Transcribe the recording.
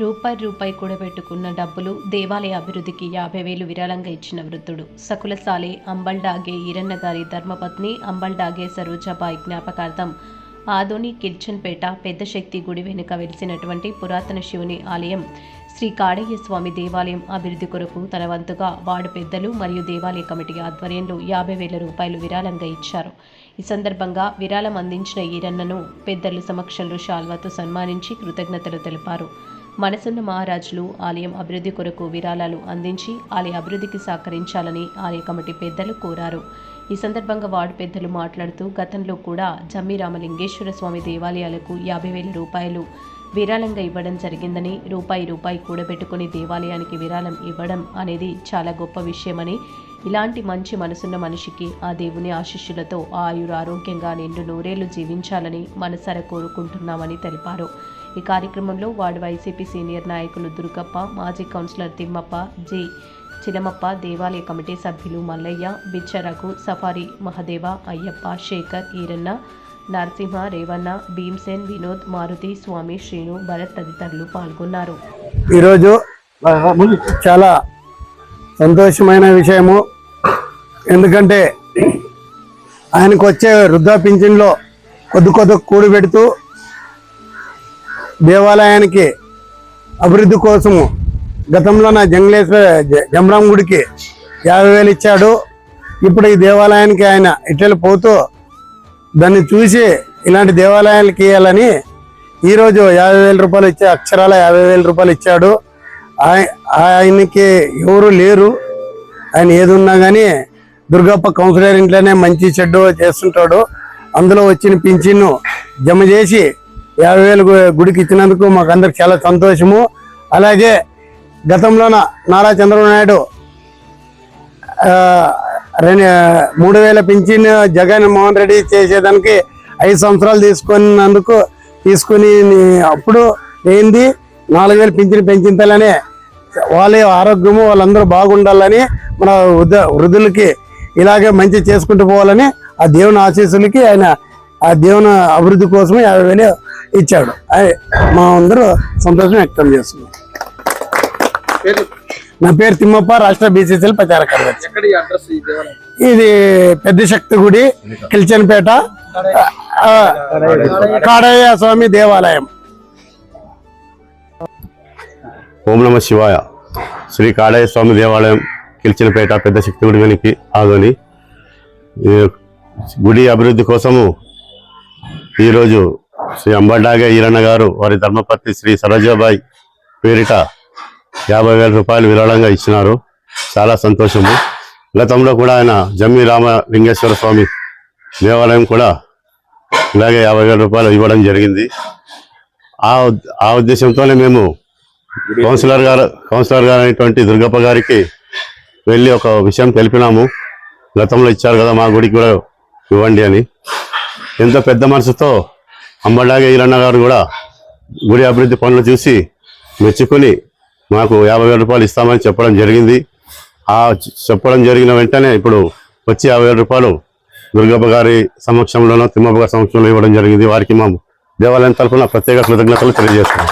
రూపాయి రూపాయి కూడబెట్టుకున్న డబ్బులు దేవాలయ అభివృద్ధికి యాభై వేలు విరాళంగా ఇచ్చిన వృద్ధుడు. సకులసాలి అంబల్డాగే ఈరన్న గారి ధర్మపత్ని అంబల్డాగే సరోజాబాయి జ్ఞాపకార్థం ఆదోని కిల్చన్పేట పెద్ద శక్తి గుడి వెనుక వెలిసినటువంటి పురాతన శివుని ఆలయం శ్రీ కాడయ్య స్వామి దేవాలయం అభివృద్ధి కొరకు తన వంతుగా వార్డు పెద్దలు మరియు దేవాలయ కమిటీ ఆధ్వర్యంలో యాభై వేల రూపాయలు విరాళంగా ఇచ్చారు. ఈ సందర్భంగా విరాళం అందించిన ఈరన్నను పెద్దలు సమక్షంలో శాల్వాతో సన్మానించి కృతజ్ఞతలు తెలిపారు. మనసున్న మహారాజులు ఆలయం అభివృద్ధి కొరకు విరాళాలు అందించి ఆలయ అభివృద్ధికి సహకరించాలని ఆలయ కమిటీ పెద్దలు కోరారు. ఈ సందర్భంగా వార్డు పెద్దలు మాట్లాడుతూ గతంలో కూడా జమ్మి రామలింగేశ్వర స్వామి దేవాలయాలకు యాభై వేల రూపాయలు విరాళంగా ఇవ్వడం జరిగిందని రూపాయి రూపాయి కూడబెట్టుకుని దేవాలయానికి విరాళం ఇవ్వడం అనేది చాలా గొప్ప విషయమని ఇలాంటి మంచి మనసున్న మనిషికి ఆ దేవుని ఆశీస్సులతో ఆయుర ఆరోగ్యంగా నిండు నూరేళ్ళు జీవించాలని మనసారా కోరుకుంటున్నామని తెలిపారు. ఈ కార్యక్రమంలో వార్డు వైసీపీ సీనియర్ నాయకులు దుర్గప్ప మాజీ కౌన్సిలర్ తిమ్మప్ప జి. చిలమప్ప దేవాలయ కమిటీ సభ్యులు మల్లయ్య బిచ్చరకు సఫారీ మహదేవ అయ్యప్ప శేఖర్ ఈరన్న నరసింహ రేవన్న భీమ్సేన్ వినోద్ మారుతి స్వామి శ్రీను భరత్ తదితరులు పాల్గొన్నారు. ఈరోజు చాలా సంతోషమైన విషయము. ఎందుకంటే ఆయనకు వచ్చే వృద్ధా పింఛన్లో కొద్ది కొద్ది కూడి పెడుతూ దేవాలయానికి అభివృద్ధి కోసము గతంలో నా జంగ్లేశ్వర జమరాం గుడికి యాభై వేలు ఇచ్చాడు. ఇప్పుడు ఈ దేవాలయానికి ఆయన ఇటలు పోతూ దాన్ని చూసి ఇలాంటి దేవాలయాలకి ఇవ్వాలని ఈరోజు యాభై వేల రూపాయలు ఇచ్చే అక్షరాల యాభై వేల రూపాయలు ఇచ్చాడు. ఆయ- ఆయనకి ఎవరు లేరు. ఆయన ఏదున్నా కానీ దుర్గప్ప కౌన్సిలర్ ఇంట్లోనే మంచి చెడ్డు చేస్తుంటాడు. అందులో వచ్చిన పింఛన్ను జమ చేసి యాభై వేలు గుడికి ఇచ్చినందుకు మాకు అందరికి చాలా సంతోషము. అలాగే గతంలోన నారా చంద్రబాబు నాయుడు రెండు మూడు వేల పింఛన్ జగన్ మోహన్ రెడ్డి చేసేదానికి ఐదు సంవత్సరాలు తీసుకున్నందుకు తీసుకుని అప్పుడు ఏంది? నాలుగు వేలు పింఛన్ పెంచించాలని వాళ్ళ ఆరోగ్యము వాళ్ళందరూ బాగుండాలని మన వృద్ధ వృద్ధులకి ఇలాగే మంచి చేసుకుంటూ పోవాలని ఆ దేవుని ఆశీస్సులకి ఆయన ఆ దేవుని అభివృద్ధి కోసం యాభై వేలు ఇచ్చాడు. అది మా అందరూ సంతోషం వ్యక్తం చేస్తున్నాం. నా పేరు తిమ్మప్ప రాష్ట్ర బీసీసీల ప్రచార కార్యదర్శి. ఎక్కడ ఈ అడ్రస్ ఈ దేవాలయం? ఇది పెద్ద శక్తి గుడి కిల్చన్పేట ఆ, కాడయ్య స్వామి దేవాలయం. ఓం నమ శివాయ. శ్రీ కాళయ్య స్వామి దేవాలయం కిల్చినపేట పెద్ద శక్తి గుడి వెనికి ఆదోని ఈ గుడి అభివృద్ధి కోసము ఈరోజు శ్రీ అంబడాగ ఈరన్న గారు వారి ధర్మపత్ని శ్రీ సరోజాబాయి పేరిట యాభై వేల రూపాయలు విరాళంగా ఇచ్చినారు. చాలా సంతోషము. గతంలో కూడా ఆయన జమ్మి రామలింగేశ్వర స్వామి దేవాలయం కూడా ఇలాగే యాభై వేల రూపాయలు ఇవ్వడం జరిగింది. ఆ ఆ ఉద్దేశంతోనే మేము కౌన్సిలర్ గారు కౌన్సిలర్ గారు అనేటువంటి దుర్గప్ప గారికి వెళ్ళి ఒక విషయం తెలిపినాము. గతంలో ఇచ్చారు కదా మా గుడికి కూడా ఇవ్వండి అని. ఎంతో పెద్ద మనసుతో అంబడాగే ఈరన్న గారు కూడా గుడి అభివృద్ధి పనులు చూసి మెచ్చుకొని మాకు యాభై వేల రూపాయలు ఇస్తామని చెప్పడం జరిగింది. ఆ చెప్పడం జరిగిన వెంటనే ఇప్పుడు వచ్చి యాభై వేల రూపాయలు దుర్గప్ప గారి సమక్షంలోనూ తిమ్మప్ప గారి సమక్షంలో ఇవ్వడం జరిగింది. వారికి మా దేవాలయం తరఫున ప్రత్యేక కృతజ్ఞతలు తెలియజేస్తున్నాం.